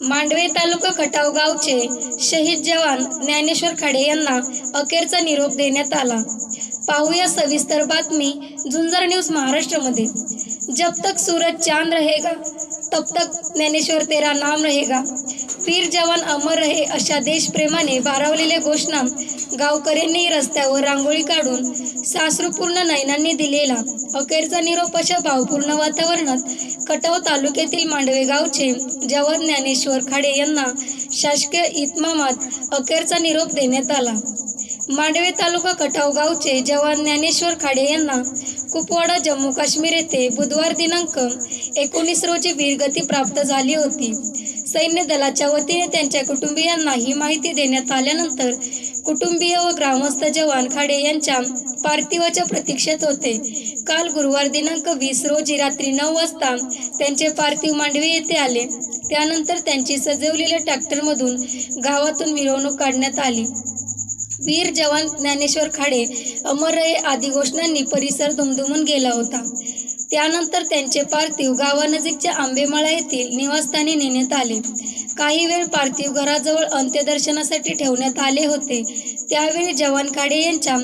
मांडवे तालुका खटाव गावचे शहीद जवान ज्ञानेश्वर खाडे यांना अखेरचा निरोप देण्यात आला. पाहूया सविस्तर बातमी झुंजर न्यूज महाराष्ट्रामध्ये. जब तक सूरज चांद रहेगा तब तक ज्ञानेश्वर तेरा नाम रहेगा. वीर जवान अमर रहे अशा देशप्रेमाने भारावलेल्या घोषणा गावकऱ्यांनी रस्त्यावर रांगोळी काढून सासरूपूर्ण नयनांनी दिलेला. अखेरचा निरोप अशा भावपूर्ण वातावरणात कटाव तालुक्यातील मांडवे गावचे जवान ज्ञानेश्वर खाडे यांना शासकीय इतमामात अखेरचा निरोप देण्यात आला. मांडवे तालुका खटाव गावचे जवान ज्ञानेश्वर खाडे यांना कुपवाडा जम्मू काश्मीर येथे बुधवार दिनांक एकोणीस रोजी वीरगती प्राप्त झाली होती. सैन्य दलाच्या वतीने त्यांच्या कुटुंबियांना ही माहिती देण्यात आल्यानंतर कुटुंबीय व ग्रामस्थ जवान खाडे यांच्या पार्थिवाच्या प्रतीक्षेत होते. काल गुरुवार दिनांक वीस रोजी रात्री नऊ वाजता त्यांचे पार्थिव मांडवी येथे आले. त्यानंतर त्यांची सजवलेल्या ट्रॅक्टरमधून गावातून मिरवणूक काढण्यात आली. वीर जवान ज्ञानेश्वर खाडे अमर रहे आदी घोषणांनी परिसर दुमदुमून गेला होता. त्यानंतर त्यांचे पार्थिव गावानजीकच्या आंबेमाळा येथील निवासस्थानी नेण्यात आले. काही वेळ पार्थिव घराजवळ अंत्यदर्शनासाठी ठेवण्यात आले होते. त्यावेळी जवान खाडे यांच्या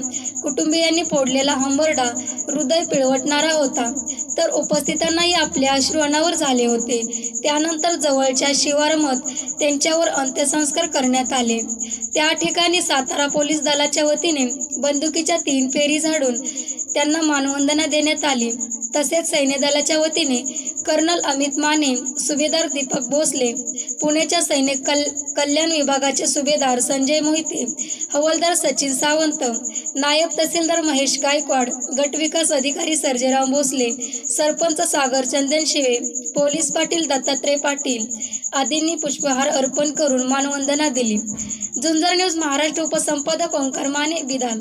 कुटुंबियांनी फोडलेला हंबरडा हृदय पिळवटणारा होता. तर उपस्थितांनाही आपले अश्रू अनावर झाले होते. त्यानंतर जवळच्या शिवारमत त्यांच्यावर अंत्यसंस्कार करण्यात आले. त्या ठिकाणी सातारा पोलीस दलाच्या वतीने बंदुकीच्या तीन फेरी झाडून त्यांना मानवंदना देण्यात आली. तसेच सैन्य दलाच्या वतीने कर्नल अमित माने सुभेदार दीपक भोसले पुण्याच्या सैनिक कल कल्याण विभागाचे सुभेदार संजय मोहिते हवालदार सचिन सावंत नायब तहसीलदार महेश गायकवाड गटविकास अधिकारी सर्जेराव भोसले सरपंच सागर चंदन शिवे पोलीस पाटील दत्तात्रय पाटील आदींनी पुष्पहार अर्पण करून मानवंदना दिली. झुंजर न्यूज महाराष्ट्र उपसंपादक ओंकार माने बिदाल.